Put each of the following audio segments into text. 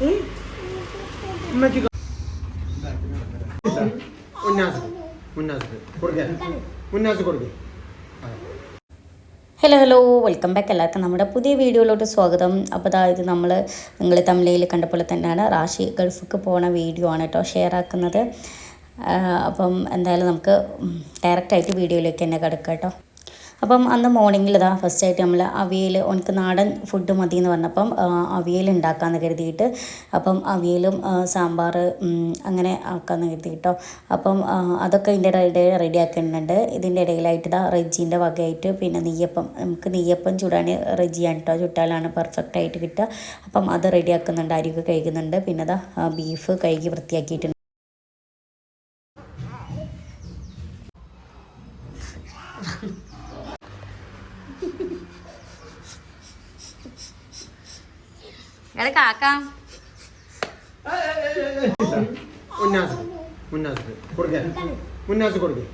Hello hello welcome back എല്ലാവർക്കും നമ്മുടെ പുതിയ വീഡിയോയിലോട്ട് സ്വാഗതം. അപ്പോൾ അതായത് നമ്മൾ നിങ്ങൾ തമിഴിൽ കണ്ട പോലെ തന്നെയാണ് റാഷി ഗൾഫിക്ക് പോണ വീഡിയോ ആണ് കേട്ടോ ഷെയർ ആക്കുന്നത്. അപ്പം എന്തായാലും നമുക്ക് ഡയറക്റ്റായിട്ട് വീഡിയോയിലേക്ക് തന്നെ കിടക്കാം കേട്ടോ. അപ്പം അന്ന് മോർണിംഗിൽ ഇതാ ഫസ്റ്റ് ആയിട്ട് നമ്മൾ അവിയൽ എനിക്ക് നാടൻ ഫുഡ് മതി എന്ന് പറഞ്ഞപ്പം അവിയൽ ഉണ്ടാക്കാമെന്ന് കരുതിയിട്ട് അപ്പം അവിയലും സാമ്പാർ അങ്ങനെ ആക്കാമെന്ന് കരുതിയിട്ടോ. അപ്പം അതൊക്കെ ഇതിന്റെ ഇടയിൽ റെഡി ആക്കുന്നുണ്ട്. ഇതിന്റെ ഇടയിലായിട്ട് ഇതാ റെജീന്റെ വകയായിട്ട് പിന്നെ നെയ്യപ്പം നമുക്ക് നെയ്യപ്പം ചൂടാൻ റെജിയാണ് കേട്ടോ ചുട്ടാലാണ് പെർഫെക്റ്റ് ആയിട്ട് കിട്ടുക. അപ്പം അത് റെഡി ആക്കുന്നുണ്ട് അരിയൊക്കെ കഴിക്കുന്നുണ്ട് പിന്നെ ഇതാ ബീഫ് കഴുകി വൃത്തിയാക്കിയിട്ടുണ്ട്. കാക്കാം. ഉന്നാസ് ഉന്നാസ് കൊടുക്കേ. ഉന്നാസ് കൊടുക്കേ.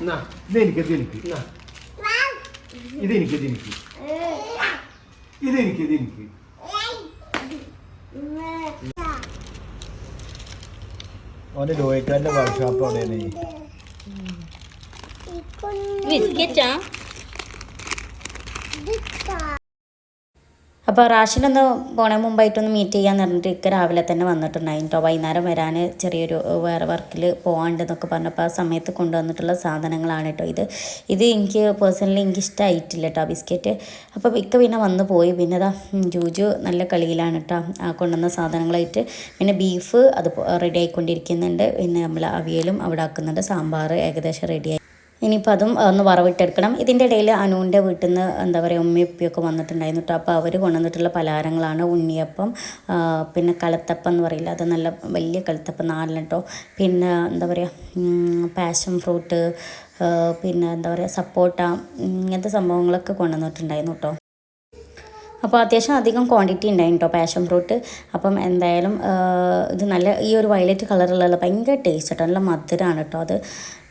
എന്നാ ഇതെനിക്ക് ഇതെനിക്ക് ഇതെനിക്ക് ഇതെനിക്ക് ഇതെനിക്ക് ഇതെനിക്ക് ഓന്റെ ലോയിക്കാരന്റെ വർക്ക്ഷോപ്പ് അവിടെയാണ്. ബിസ്ക്കറ്റാ. അപ്പോൾ റാഷിനൊന്ന് പോണ മുമ്പായിട്ടൊന്ന് മീറ്റ് ചെയ്യാന്ന് പറഞ്ഞിട്ട് ഇക്ക രാവിലെ തന്നെ വന്നിട്ടുണ്ടായിരുന്നു കേട്ടോ വൈകുന്നേരം വരാൻ ചെറിയൊരു വേറെ വർക്കിൽ പോകാണ്ടെന്നൊക്കെ പറഞ്ഞപ്പോൾ ആ സമയത്ത് കൊണ്ടുവന്നിട്ടുള്ള സാധനങ്ങളാണ് കേട്ടോ ഇത്. ഇത് എനിക്ക് പേഴ്സണലി എനിക്ക് ഇഷ്ടമായിട്ടില്ല കേട്ടോ ബിസ്ക്കറ്റ്. അപ്പോൾ ഇക്ക പിന്നെ വന്ന് പോയി. പിന്നെ അതാ ജൂജു നല്ല കളിയിലാണ് കേട്ടോ ആ കൊണ്ടുവന്ന സാധനങ്ങളായിട്ട് പിന്നെ ബീഫ് അത് റെഡി ആയിക്കൊണ്ടിരിക്കുന്നുണ്ട്. പിന്നെ നമ്മൾ അവിയലും അവിടെ ആക്കുന്നുണ്ട്. സാമ്പാർ ഏകദേശം റെഡിയായി ഇനിയിപ്പോൾ അതും ഒന്ന് വറവിട്ടെടുക്കണം. ഇതിന്റെ ഇടയിൽ അനുവിന്റെ വീട്ടിൽ നിന്ന് എന്താ പറയുക ഉമ്മയും ഉപ്പിയൊക്കെ വന്നിട്ടുണ്ടായിരുന്നു. കേട്ടോ അപ്പോൾ അവർ കൊണ്ടുവന്നിട്ടുള്ള പലഹാരങ്ങളാണ്. ഉണ്ണിയപ്പം പിന്നെ കലത്തപ്പം എന്ന് പറയില്ല അത് നല്ല വലിയ കലത്തപ്പം നാലെണ്ണം കേട്ടോ പിന്നെ എന്താ പറയുക പാഷൻ ഫ്രൂട്ട് പിന്നെ എന്താ പറയുക സപ്പോട്ട ഇങ്ങനത്തെ സംഭവങ്ങളൊക്കെ കൊണ്ടുവന്നിട്ടുണ്ടായിരുന്നു കേട്ടോ അപ്പോൾ അത്യാവശ്യം അധികം ക്വാണ്ടിറ്റി ഉണ്ടായിരുന്നു കേട്ടോ പാഷൻ ഫ്രൂട്ട് അപ്പം എന്തായാലും ഇത് നല്ല ഈ ഒരു വയലറ്റ് കളറുള്ള ഭയങ്കര ടേസ്റ്റ് കേട്ടോ നല്ല മധുരമാണ് കേട്ടോ അത്.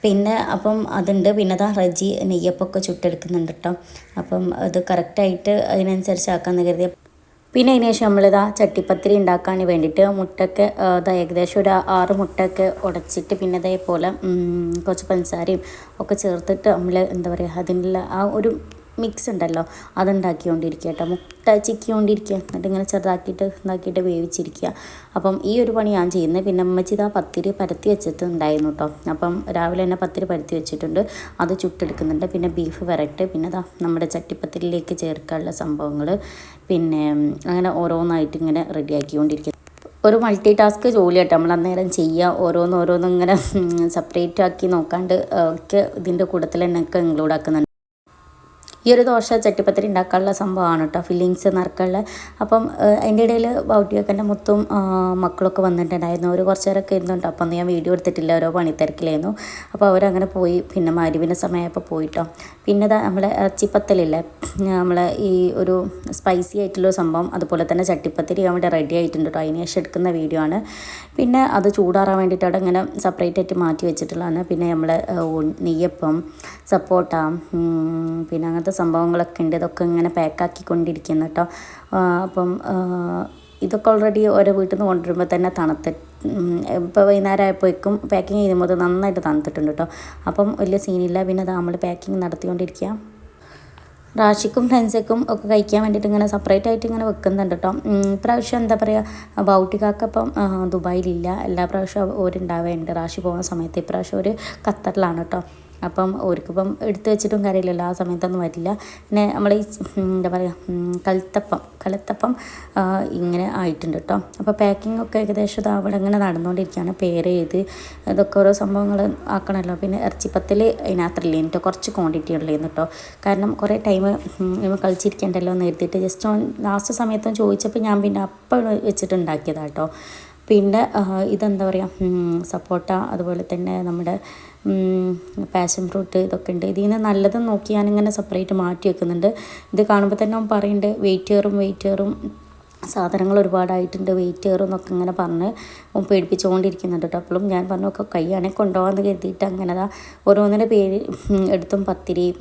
പിന്നെ അപ്പം അതുണ്ട്. പിന്നെ അതാ റജി നെയ്യപ്പൊക്കെ ചുട്ടെടുക്കുന്നുണ്ട് കേട്ടോ അപ്പം അത് കറക്റ്റായിട്ട് അതിനനുസരിച്ച് ആക്കാമെന്ന് കരുതി. പിന്നെ അതിന് ശേഷം നമ്മളിതാ ചട്ടിപ്പത്തിരി ഉണ്ടാക്കാൻ വേണ്ടിയിട്ട് മുട്ടയൊക്കെ അതാ ഇതാ ഏകദേശം ഒരു ആറ് മുട്ടയൊക്കെ ഉടച്ചിട്ട് പിന്നെ അതേപോലെ കുറച്ച് പഞ്ചസാരയും ഒക്കെ ചേർത്തിട്ട് നമ്മൾ എന്താ പറയുക അതിനുള്ള ആ ഒരു മിക്സ് ഉണ്ടല്ലോ അതുണ്ടാക്കിക്കൊണ്ടിരിക്കുക കേട്ടോ. മുട്ട ചിക്കിക്കൊണ്ടിരിക്കുക. എന്നിട്ട് ഇങ്ങനെ ചെറുതാക്കിയിട്ട് ഇതാക്കിയിട്ട് വേവിച്ചിരിക്കുക. അപ്പം ഈ ഒരു പണി ഞാൻ ചെയ്യുന്നത് പിന്നെ അമ്മച്ചി ഇതാ പത്തിരി പരത്തി വെച്ചിട്ട് ഉണ്ടായിരുന്നു കേട്ടോ. അപ്പം രാവിലെ തന്നെ പത്തിരി പരത്തി വെച്ചിട്ടുണ്ട്. അത് ചുട്ടെടുക്കുന്നുണ്ട്. പിന്നെ ബീഫ് വരട്ട്. പിന്നെ ഇതാ നമ്മുടെ ചട്ടിപ്പത്തിരിയിലേക്ക് ചേർക്കാനുള്ള സംഭവങ്ങൾ. പിന്നെ അങ്ങനെ ഓരോന്നായിട്ട് ഇങ്ങനെ റെഡിയാക്കിക്കൊണ്ടിരിക്കുക ഒരു മൾട്ടി ടാസ്ക് ജോലി കേട്ടോ. നമ്മൾ അന്നേരം ചെയ്യുക. ഓരോന്ന് ഇങ്ങനെ സെപ്പറേറ്റ് ആക്കി നോക്കാണ്ട് ഒക്കെ ഇതിന്റെ കൂട്ടത്തിൽ തന്നെ ഒക്കെ ഇൻക്ലൂഡ് ആക്കുന്നുണ്ട്. ഈ ഒരു ദോശ ചട്ടിപ്പത്തിരി ഉണ്ടാക്കാനുള്ള സംഭവമാണ് കേട്ടോ ഫില്ലിങ്സ് നിറക്കാനുള്ള അപ്പം അതിന്റെ ഇടയിൽ ബൗട്ടിയൊക്കെ മുത്തും മക്കളൊക്കെ വന്നിട്ടുണ്ടായിരുന്നു. അവർ കുറച്ച് നേരമൊക്കെ ഇരുന്നുണ്ട് അപ്പം ഞാൻ വീഡിയോ എടുത്തിട്ടില്ല ഓരോ പണി പണിത്തിരക്കിലായിരുന്നു. അപ്പോൾ അവരങ്ങനെ പോയി പിന്നെ മരുവിന്റെ സമയമായപ്പോൾ പോയിട്ടോ. പിന്നെ നമ്മളെ ഇറച്ചിപ്പത്തലില്ലേ നമ്മളെ ഈ ഒരു സ്പൈസി ആയിട്ടുള്ള സംഭവം അതുപോലെ തന്നെ ചട്ടിപ്പത്തിരി അവിടെ റെഡി ആയിട്ടുണ്ട് കേട്ടോ അതിന് എടുക്കുന്ന വീഡിയോ ആണ്. പിന്നെ അത് ചൂടാറാൻ വേണ്ടിയിട്ട് അവിടെ ഇങ്ങനെ സെപ്പറേറ്റ് ആയിട്ട് മാറ്റി വെച്ചിട്ടുള്ളതാണ്. പിന്നെ നമ്മളെ നെയ്യപ്പം സപ്പോട്ട പിന്നെ അങ്ങനത്തെ സംഭവങ്ങളൊക്കെ ഉണ്ട്. ഇതൊക്കെ ഇങ്ങനെ പാക്കാക്കിക്കൊണ്ടിരിക്കുന്നു കേട്ടോ ആ, അപ്പം ഇതൊക്കെ ഓൾറെഡി ഓരോ വീട്ടിൽ നിന്ന് കൊണ്ടുവരുമ്പോൾ തന്നെ തണുത്ത് ഇപ്പോൾ വൈകുന്നേരം ആയപ്പോഴേക്കും പാക്കിങ് ചെയ്യുമ്പോൾ നന്നായിട്ട് തണുത്തിട്ടുണ്ട് കേട്ടോ അപ്പം വലിയ സീനില്ല പിന്നെ അത് നമ്മൾ പാക്കിങ് നടത്തിക്കൊണ്ടിരിക്കുക റാഷിക്കും ഫ്രണ്ട്സൊക്കെ ഒക്കെ കഴിക്കാൻ വേണ്ടിയിട്ട് ഇങ്ങനെ സെപ്പറേറ്റ് ആയിട്ട് ഇങ്ങനെ വെക്കുന്നുണ്ട് കേട്ടോ ഇപ്രാവശ്യം എന്താ പറയുക ബൗട്ടിക്കാക്കപ്പം ദുബായിലില്ല. എല്ലാ പ്രാവശ്യവും ഓരുണ്ടാവേണ്ട. റാഷി പോകുന്ന സമയത്ത് ഇപ്രാവശ്യം ഒരു ഖത്തറിലാണ് കേട്ടോ അപ്പം ഓർക്കിപ്പം എടുത്തു വെച്ചിട്ടും കാര്യമില്ലല്ലോ ആ സമയത്തൊന്നും വരില്ല പിന്നെ നമ്മൾ ഈ എന്താ പറയുക കലത്തപ്പം കലത്തപ്പം ഇങ്ങനെ ആയിട്ടുണ്ട് കേട്ടോ അപ്പോൾ പാക്കിംഗ് ഒക്കെ ഏകദേശം അവിടെ ഇങ്ങനെ നടന്നുകൊണ്ടിരിക്കുകയാണ് പേര് ചെയ്ത് ഇതൊക്കെ ഓരോ സംഭവങ്ങൾ ആക്കണമല്ലോ പിന്നെ ഇറച്ചിപ്പത്തിൽ അതിനകത്തില്ല എന്നിട്ട് കുറച്ച് ക്വാണ്ടിറ്റി ഉള്ളതെന്ന് കേട്ടോ കാരണം കുറേ ടൈം കളിച്ചിരിക്കണ്ടല്ലോ എന്ന് എഴുതിയിട്ട് ജസ്റ്റ് ലാസ്റ്റ് സമയത്തും ചോദിച്ചപ്പോൾ ഞാൻ പിന്നെ അപ്പം വെച്ചിട്ടുണ്ടാക്കിയതാട്ടോ പിന്നെ ഇതെന്താ പറയുക സപ്പോട്ട അതുപോലെ തന്നെ നമ്മുടെ പാഷൻ ഫ്രൂട്ട് ഇതൊക്കെ ഉണ്ട്. ഇതിൽ നിന്ന് നല്ലത് നോക്കി ഞാനിങ്ങനെ സെപ്പറേറ്റ് മാറ്റി വെക്കുന്നുണ്ട്. ഇത് കാണുമ്പോൾ തന്നെ അവൻ പറയുന്നുണ്ട് വെയിറ്റ് കയറും വെയിറ്റ് കയറും സാധനങ്ങൾ ഒരുപാടായിട്ടുണ്ട് വെയിറ്റ് കയറും എന്നൊക്കെ ഇങ്ങനെ പറഞ്ഞ് പേടിപ്പിച്ചുകൊണ്ടിരിക്കുന്നുണ്ട് കേട്ടോ അപ്പോഴും ഞാൻ പറഞ്ഞു ഒക്കെ കൈയാണെ കൊണ്ടുപോകാമെന്ന് കരുതിയിട്ട് അങ്ങനെ ദാ ഓരോന്നിന്റെ പേര് എടുത്തും പത്തിരി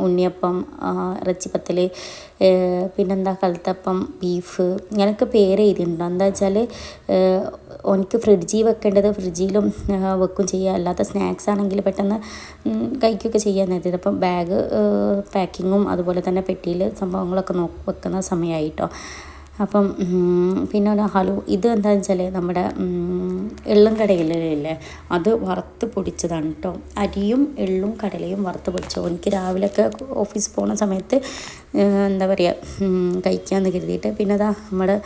ഉണ്ണിയപ്പം ഇറച്ചിപ്പത്തൽ പിന്നെന്താ കൽത്തപ്പം ബീഫ് ഇങ്ങനെയൊക്കെ പേര് എഴുതിയിട്ടുണ്ട്. എന്താ വെച്ചാൽ എനിക്ക് ഫ്രിഡ്ജിൽ വെക്കേണ്ടത് ഫ്രിഡ്ജിലും വെക്കും ചെയ്യുക അല്ലാത്ത സ്നാക്സ് ആണെങ്കിൽ പെട്ടെന്ന് കഴിക്കുകയൊക്കെ ചെയ്യാൻ നേരത്തെ അപ്പം ബാഗ് പാക്കിങ്ങും അതുപോലെ തന്നെ പെട്ടിയിൽ സംഭവങ്ങളൊക്കെ നോ വെക്കുന്ന സമയമായിട്ടോ അപ്പം പിന്നെ ഒരു ഹലു ഇത് എന്താണെന്ന് വെച്ചാൽ നമ്മുടെ എള്ളും കടയിലില്ലേ? അത് വറുത്ത് പൊടിച്ചതാണ് കേട്ടോ അരിയും എള്ളും കടലയും വറുത്ത് പൊടിച്ചോ. എനിക്ക് രാവിലെയൊക്കെ ഓഫീസ് പോകുന്ന സമയത്ത് എന്താ പറയുക കഴിക്കാമെന്ന് കരുതിയിട്ട് പിന്നെ അതാ നമ്മുടെ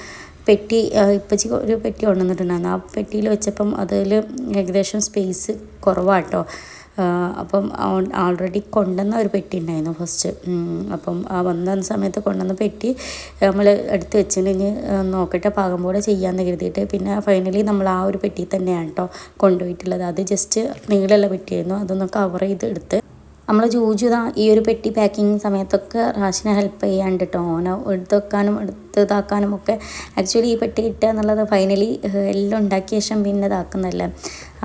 പെട്ടി ഇപ്പച്ചി ഒരു പെട്ടി കൊണ്ടുവന്നിട്ടുണ്ടായിരുന്നു. ആ പെട്ടിയിൽ വെച്ചപ്പം അതിൽ ഏകദേശം സ്പേസ് കുറവാട്ടോ അപ്പം ആൾറെഡി കൊണ്ടുവന്ന ഒരു പെട്ടി ഉണ്ടായിരുന്നു ഫസ്റ്റ് അപ്പം ആ വന്ന സമയത്ത് കൊണ്ടുവന്ന പെട്ടി നമ്മൾ എടുത്ത് വെച്ച് കഴിഞ്ഞ് നോക്കട്ടെ പാകം പോലെ ചെയ്യാമെന്ന് കരുതിയിട്ട് പിന്നെ ഫൈനലി നമ്മൾ ആ ഒരു പെട്ടി തന്നെയാണ് കേട്ടോ കൊണ്ടുപോയിട്ടുള്ളത്. അത് ജസ്റ്റ് നീളമുള്ള പെട്ടിയായിരുന്നു. അതൊന്ന് കവർ ചെയ്ത് എടുത്ത് നമ്മൾ ജൂജു ഈ ഒരു പെട്ടി പാക്കിങ് സമയത്തൊക്കെ റാഷിനെ ഹെൽപ്പ് ചെയ്യാണ്ട് കേട്ടോ ഓനെ എടുത്ത് വെക്കാനും എടുത്ത് ഇതാക്കാനും ഒക്കെ ആക്ച്വലി ഈ പെട്ടി കിട്ടുക എന്നുള്ളത് ഫൈനലി എല്ലാം ഉണ്ടാക്കിയ ശേഷം പിന്നെ ഇതാക്കുന്നതല്ലേ.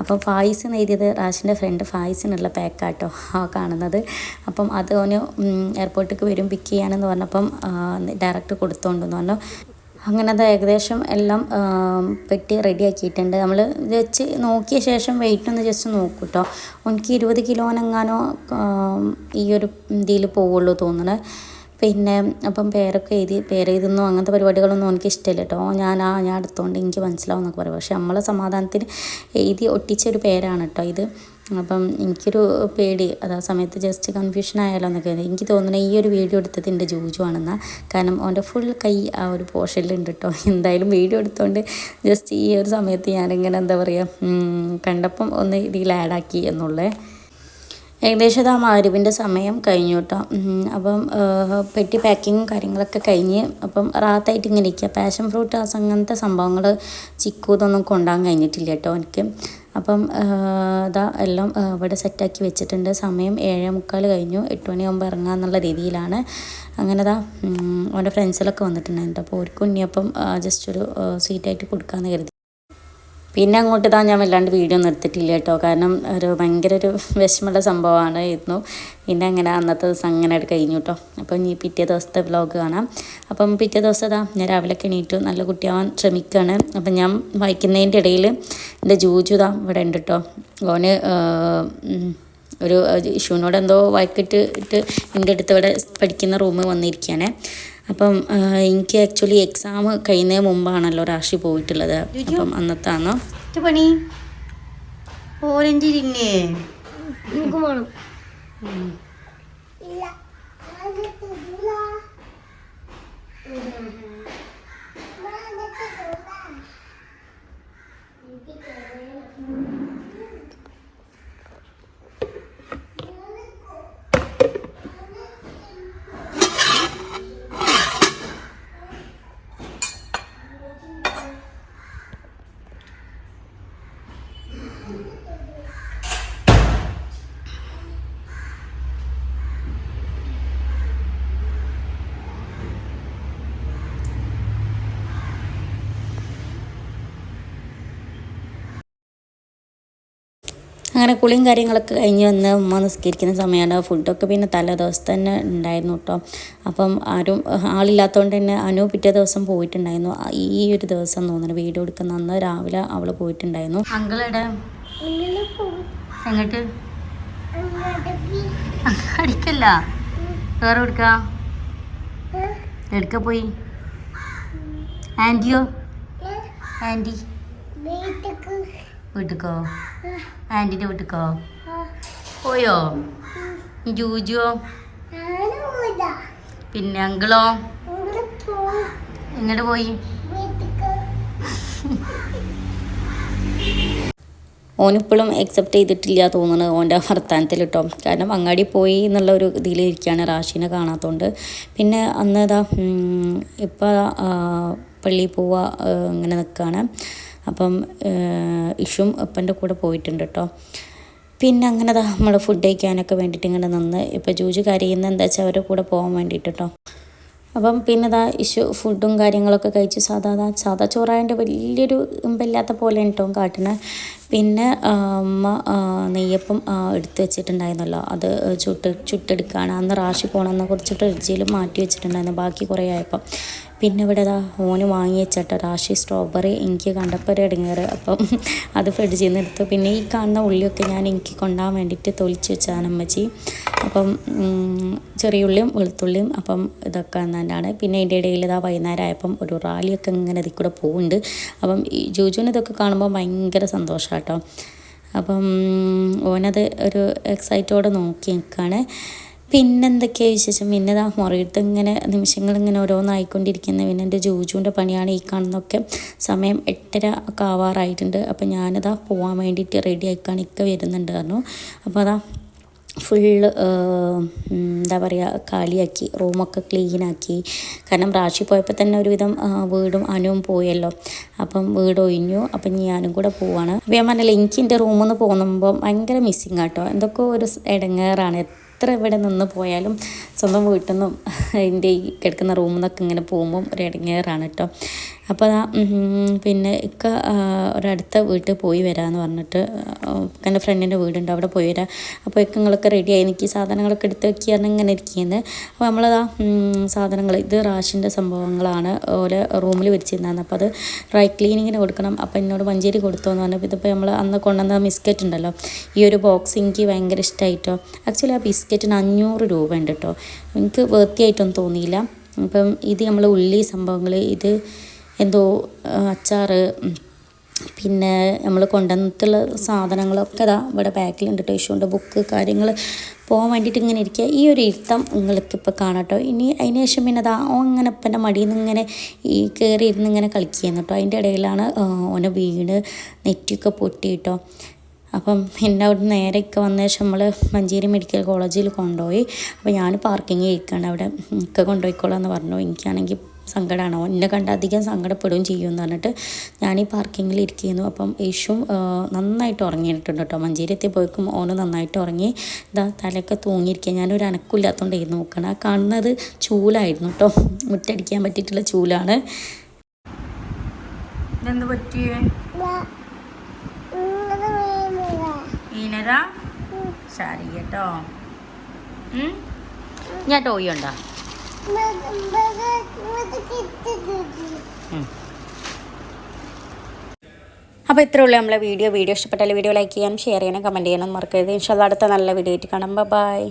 അപ്പം ഫായിസ് എഴുതിയത് റാഷിന്റെ ഫ്രണ്ട് ഫായിസിനുള്ള പാക്കാട്ടോ ആ കാണുന്നത്. അപ്പം അത് ഓന് എയർപോർട്ടിലേക്ക് വരും പിക്ക് ചെയ്യാനെന്ന് പറഞ്ഞപ്പം ഡയറക്റ്റ് കൊടുത്തോണ്ടെന്ന് പറഞ്ഞു അങ്ങനെ അത് ഏകദേശം എല്ലാം പെട്ടി റെഡി ആക്കിയിട്ടുണ്ട്. നമ്മൾ വെച്ച് നോക്കിയ ശേഷം വെയിറ്റ് ഒന്ന് ജസ്റ്റ് നോക്കൂ കേട്ടോ എനിക്ക് ഇരുപത് കിലോനെങ്ങാനോ ഈ ഒരു ഇതിൽ പോവുള്ളൂ തോന്നണേ. പിന്നെ അപ്പം പേരൊക്കെ എഴുതി പേരെഴുതുന്നു. അങ്ങനത്തെ പരിപാടികളൊന്നും എനിക്ക് ഇഷ്ടമില്ല കേട്ടോ ഞാൻ ആ ഞാൻ എടുത്തോണ്ട് എനിക്ക് മനസ്സിലാവും എന്നൊക്കെ പറയും. പക്ഷെ നമ്മളെ സമാധാനത്തിന് എഴുതി ഒട്ടിച്ചൊരു പേരാണ് കേട്ടോ ഇത്. അപ്പം എനിക്കൊരു പേടി. അത് ആ സമയത്ത് ജസ്റ്റ് കൺഫ്യൂഷൻ ആയാലോ എന്നൊക്കെ. എനിക്ക് തോന്നുന്നത് ഈ ഒരു വീഡിയോ എടുത്തത് എന്റെ ജൂജു ആണെന്നാ. കാരണം അവന്റെ ഫുൾ കൈ ആ ഒരു പോർഷനിലുണ്ട് കേട്ടോ എന്തായാലും വീഡിയോ എടുത്തുകൊണ്ട് ജസ്റ്റ് ഈ ഒരു സമയത്ത് ഞാനിങ്ങനെ എന്താ പറയുക കണ്ടപ്പം ഒന്ന് ഇതിൽ ആഡാക്കി എന്നുള്ളേ. ഏകദേശം ആ മാരുവിന്റെ സമയം കഴിഞ്ഞു കേട്ടോ. അപ്പം പെട്ടി പാക്കിങ്ങും കാര്യങ്ങളൊക്കെ കഴിഞ്ഞ് അപ്പം റാത്തായിട്ട് ഇങ്ങനെ ഇരിക്കുക പാഷൻ ഫ്രൂട്ട് അങ്ങനത്തെ സംഭവങ്ങൾ ചിക്കു ഇതൊന്നും കൊണ്ടാൻ കഴിഞ്ഞിട്ടില്ല കേട്ടോ എനിക്ക്. അപ്പം ഇതാ എല്ലാം ഇവിടെ സെറ്റാക്കി വെച്ചിട്ടുണ്ട്. സമയം ഏഴേ മുക്കാൽ കഴിഞ്ഞു. എട്ട് മണിയാകുമ്പോൾ ഇറങ്ങാമെന്നുള്ള രീതിയിലാണ്. അങ്ങനെ ഇതാ അവന്റെ ഫ്രണ്ട്സിലൊക്കെ വന്നിട്ടുണ്ടായിരുന്നു. അപ്പോൾ ഒരു കുഞ്ഞിയപ്പം ജസ്റ്റ് ഒരു സ്വീറ്റായിട്ട് കൊടുക്കാമെന്ന് കരുതി. പിന്നെ അങ്ങോട്ട് ഇതാ ഞാൻ വല്ലാണ്ട് വീഡിയോ നിർത്തിയിട്ടില്ല കേട്ടോ. കാരണം ഒരു ഭയങ്കര ഒരു വിഷമമുള്ള സംഭവമാണ് ഇരുന്നു പിന്നെ അങ്ങനെ അന്നത്തെ ദിവസം അങ്ങനെ കഴിഞ്ഞു കേട്ടോ. അപ്പം ഇനി പിറ്റേ ദിവസത്തെ വ്ലോഗ് കാണാം. അപ്പം പിറ്റേ ദിവസം ഇതാ ഞാൻ രാവിലെ എണീറ്റു. നല്ല കുട്ടിയാവാൻ ശ്രമിക്കുകയാണ് അപ്പം ഞാൻ വായിക്കുന്നതിന്റെ ഇടയിൽ എന്റെ ജൂജു ഇതാ ഇവിടെ ഉണ്ട് കേട്ടോ. ഓന് ഒരു ഇഷുവിനോട് എന്തോ വായിക്കിട്ട് ഇട്ട് എന്റെ അടുത്ത് ഇവിടെ പഠിക്കുന്ന റൂമിൽ വന്നിരിക്കുകയാണേ. അപ്പം എനിക്ക് ആക്ച്വലി എക്സാം കഴിയുന്നതിന് മുമ്പാണല്ലോ രാശി പോയിട്ടുള്ളത്. അപ്പം അന്നത്തെ ആണോ പണി. വേണം. അങ്ങനെ കുളിയും കാര്യങ്ങളൊക്കെ കഴിഞ്ഞ് വന്ന് ഉമ്മ നിസ്കരിക്കുന്ന സമയമാണ്. ഫുഡൊക്കെ പിന്നെ തലേ ദിവസം തന്നെ ഉണ്ടായിരുന്നു കേട്ടോ. അപ്പം ആരും ആളില്ലാത്തതുകൊണ്ട് തന്നെ അനു പിറ്റേ ദിവസം പോയിട്ടുണ്ടായിരുന്നു. ഈ ഒരു ദിവസം തോന്നുന്നു വീഡിയോ എടുക്കുന്ന അന്ന് രാവിലെ അവൾ പോയിട്ടുണ്ടായിരുന്നു. അങ്കിളെടെ എങ്ങോട്ട്? അടിക്കല്ല വേറെ എടുക്ക എടുക്ക പോയി. ആന്റിയോ? ആന്റി? വീട്ടിക്കോ? ആന്റിന്റെ വീട്ടിക്കോ? പോയോ? ജൂജുവോ? പിന്നെ അങ്കിളോ? എങ്ങോട്ട് പോയി? ഓനിപ്പോഴും അക്സെപ്റ്റ് ചെയ്തിട്ടില്ല തോന്നുന്നത് ഓന്റെ വർത്താനത്തിൽ കേട്ടോ കാരണം അങ്ങാടി പോയി എന്നുള്ള ഒരു ഇതിലിരിക്കുകയാണ് റാഷിനെ കാണാത്തതുകൊണ്ട് പിന്നെ അന്ന് ഇതാ ഇപ്പം പള്ളിയിൽ പോവുക ഇങ്ങനെ നിൽക്കുകയാണ് അപ്പം ഇഷും അപ്പന്റെ കൂടെ പോയിട്ടുണ്ട് കേട്ടോ. പിന്നെ അങ്ങനെ അതാ നമ്മൾ ഫുഡ് കഴിക്കാനൊക്കെ വേണ്ടിയിട്ട് ഇങ്ങനെ നിന്ന്. ഇപ്പോൾ ജൂജു കരയുന്ന എന്താ വെച്ചാൽ അവരുടെ കൂടെ പോകാൻ വേണ്ടിയിട്ട് കേട്ടോ. അപ്പം പിന്നെ ഇതാ ഇഷു ഫുഡും കാര്യങ്ങളൊക്കെ കഴിച്ചു സാധാ സാധാ ചോറായതിന്റെ വലിയൊരു ഇമ്പല്ലാത്ത പോലെ കേട്ടോ കാട്ടിന് പിന്നെ അമ്മ നെയ്യപ്പം എടുത്തു എടുത്ത് വെച്ചിട്ടുണ്ടായിരുന്നല്ലോ. അത് ചുട്ട് ചുട്ടെടുക്കുകയാണ് അന്ന് റാഷി പോകണമെന്ന് കുറച്ചിട്ട് ഫ്രിഡ്ജിൽ മാറ്റി വെച്ചിട്ടുണ്ടായിരുന്നു. ബാക്കി കുറേ ആയപ്പം. പിന്നെ ഇവിടെ ഇതാ ഓന് വാങ്ങി വെച്ചട്ടോ റാഷി സ്ട്രോബെറി എനിക്ക് കണ്ടപ്പോൾ ഇടങ്ങേറ് അപ്പം അത് ഫ്രിഡ്ജിൽ നിന്ന് എടുത്തു. പിന്നെ ഈ കാണുന്ന ഉള്ളിയൊക്കെ ഞാൻ എനിക്ക് കൊണ്ടാൻ വേണ്ടിയിട്ട് തൊലിച്ച് വെച്ചാണ് അമ്മച്ചി. അപ്പം ചെറിയ ഉള്ളിയും വെളുത്തുള്ളിയും അപ്പം ഇതൊക്കെ തന്നെയാണ് പിന്നെ അതിന്റെ ഇടയിൽ ഇതാ വൈകുന്നേരം ആയപ്പം ഒരു റാലിയൊക്കെ ഇങ്ങനെ ഇതിൽ കൂടെ പോകുന്നുണ്ട് അപ്പം ഈ ജൂജുവിന് ഇതൊക്കെ കാണുമ്പോൾ ഭയങ്കര സന്തോഷമാണ് കേട്ടോ അപ്പം ഓനത് ഒരു എക്സൈറ്റോടെ നോക്കി നിൽക്കുകയാണ് പിന്നെന്തൊക്കെയാണ് വിശേഷം? പിന്നെ ഇതാ മുറിയിട്ട് ഇങ്ങനെ നിമിഷങ്ങൾ ഇങ്ങനെ ഓരോന്നായിക്കൊണ്ടിരിക്കുന്ന. പിന്നെ എന്റെ ജൂജുവിന്റെ പണിയാണ് ഈ കാണുന്നൊക്കെ സമയം എട്ടര ഒക്കെ ആവാറായിട്ടുണ്ട്. അപ്പം ഞാനിതാ പോകാൻ വേണ്ടിയിട്ട് റെഡി ആയിക്കാണ്. ഇക്ക വരുന്നുണ്ട് പറഞ്ഞു. അപ്പോൾ അതാ ഫുള്ള് എന്താ പറയുക കാലിയാക്കി റൂമൊക്കെ ക്ലീനാക്കി. കാരണം റാഷി പോയപ്പോൾ തന്നെ ഒരുവിധം വീടും അനുവും പോയല്ലോ. അപ്പം വീട് ഒഴിഞ്ഞു. അപ്പം ഞാനും കൂടെ പോവാണ്. അപ്പം ഞാൻ പറഞ്ഞില്ല എനിക്ക് എന്റെ റൂമിൽ നിന്ന് പോകുമ്പോൾ ഭയങ്കര മിസ്സിങ് ആട്ടോ. എന്തൊക്കെ ഒരു ഇടങ്ങേറാണ് എത്ര ഇവിടെ നിന്ന് പോയാലും സ്വന്തം വീട്ടിൽ നിന്നും എന്റെ ഈ കിടക്കുന്ന റൂമിൽ നിന്നൊക്കെ ഇങ്ങനെ പോകുമ്പം ഒരു ഇടങ്ങേറാണ് കേട്ടോ അപ്പോൾ അതാ പിന്നെ ഇക്ക ഒരടുത്ത വീട്ടിൽ പോയി വരാമെന്ന് പറഞ്ഞിട്ട് എന്റെ ഫ്രണ്ടിന്റെ വീടുണ്ട് അവിടെ പോയി വരാം. അപ്പോൾ ഇക്ക നിങ്ങളൊക്കെ റെഡിയായി നിൽക്കി സാധനങ്ങളൊക്കെ എടുത്ത് വെക്കുകയാണ് ഇങ്ങനെ ഇരിക്കുന്നത് അപ്പോൾ നമ്മളതാ സാധനങ്ങൾ ഇത് റാഷിന്റെ സംഭവങ്ങളാണ് ഓരോ റൂമിൽ വെച്ചിരുന്നതാണ് അപ്പോൾ അത് ഡ്രൈ ക്ലീനിങ്ങിന് കൊടുക്കണം. അപ്പോൾ എന്നോട് മഞ്ചേരി കൊടുത്തു എന്ന് പറഞ്ഞപ്പോൾ ഇതിപ്പോൾ നമ്മൾ അന്ന് കൊണ്ടുവന്ന ബിസ്ക്കറ്റ് ഉണ്ടല്ലോ ഈ ഒരു ബോക്സ് എനിക്ക് ഭയങ്കര ഇഷ്ടമായിട്ടോ ആക്ച്വലി ആ ബിസ്ക്കറ്റിന് അഞ്ഞൂറ് രൂപ ഉണ്ട് കേട്ടോ എനിക്ക് വൃത്തിയായിട്ടൊന്നും തോന്നിയില്ല. അപ്പം ഇത് നമ്മൾ ഉള്ളി സംഭവങ്ങൾ ഇത് എന്തോ അച്ചാറ് പിന്നെ നമ്മൾ കൊണ്ടുവന്നിട്ടുള്ള സാധനങ്ങളൊക്കെ ഇതാ ഇവിടെ ബാക്കിലുണ്ട്. കേട്ടോ ഇഷ്യൂണ്ട് ബുക്ക് കാര്യങ്ങൾ പോകാൻ വേണ്ടിയിട്ട് ഇങ്ങനെ ഇരിക്കുക ഈ ഒരു ഇരുത്തം നിങ്ങൾക്ക് ഇപ്പോൾ കാണാട്ടോ. ഇനി അതിന് ശേഷം പിന്നെ അതാ ഓ ഇങ്ങനെ ഇപ്പന്റെ മടിയിൽ നിന്ന് ഇങ്ങനെ ഈ കയറി ഇരുന്ന് ഇങ്ങനെ കളിക്കുകയെന്ന് കേട്ടോ. അതിന്റെ ഇടയിലാണ് ഓനെ വീണ് നെറ്റിയൊക്കെ പൊട്ടി കേട്ടോ അപ്പം പിന്നെ അവിടെ നേരെ ഒക്കെ വന്ന ശേഷം നമ്മൾ മഞ്ചേരി മെഡിക്കൽ കോളേജിൽ കൊണ്ടുപോയി. അപ്പോൾ ഞാൻ പാർക്കിങ്ങിൽ ഇരിക്കുകയാണ് അവിടെ. ഒക്കെ കൊണ്ടുപോയിക്കോളാം എന്ന് പറഞ്ഞു. എനിക്കാണെങ്കിൽ സങ്കടമാണോ എന്നെ കണ്ട് അധികം സങ്കടപ്പെടുകയും ചെയ്യുമെന്ന് പറഞ്ഞിട്ട് ഞാൻ ഈ പാർക്കിങ്ങിൽ ഇരിക്കുന്നു. അപ്പം യേശും നന്നായിട്ട് ഉറങ്ങിയിട്ടുണ്ട് കേട്ടോ. മഞ്ചേരി എത്തി പോയിക്കും ഓന് നന്നായിട്ട് ഉറങ്ങി. ഇതാ തലയൊക്കെ തൂങ്ങിയിരിക്കുക. ഞാനൊരു അനക്കില്ലാത്തതുകൊണ്ട് ഇരുന്ന് നോക്കണം. ആ കാണുന്നത് ചൂലായിരുന്നു കേട്ടോ. മുറ്റടിക്കാൻ പറ്റിയിട്ടുള്ള ചൂലാണ്. എന്ത് പറ്റിയേ? ശരി കേട്ടോ ഞാൻ ടോയി ഉണ്ടോ? അപ്പോൾ ഇത്രേ ഉള്ളൂ നമ്മളെ വീഡിയോ. വീഡിയോ ഇഷ്ടപ്പെട്ടാൽ വീഡിയോ ലൈക്ക് ചെയ്യാനും ഷെയർ ചെയ്യാനും കമന്റ് ചെയ്യാനും മറക്കരുത്. ഇൻഷാല്ല അടുത്ത നല്ല വീഡിയോ ആയിട്ട് കാണാം. ബൈ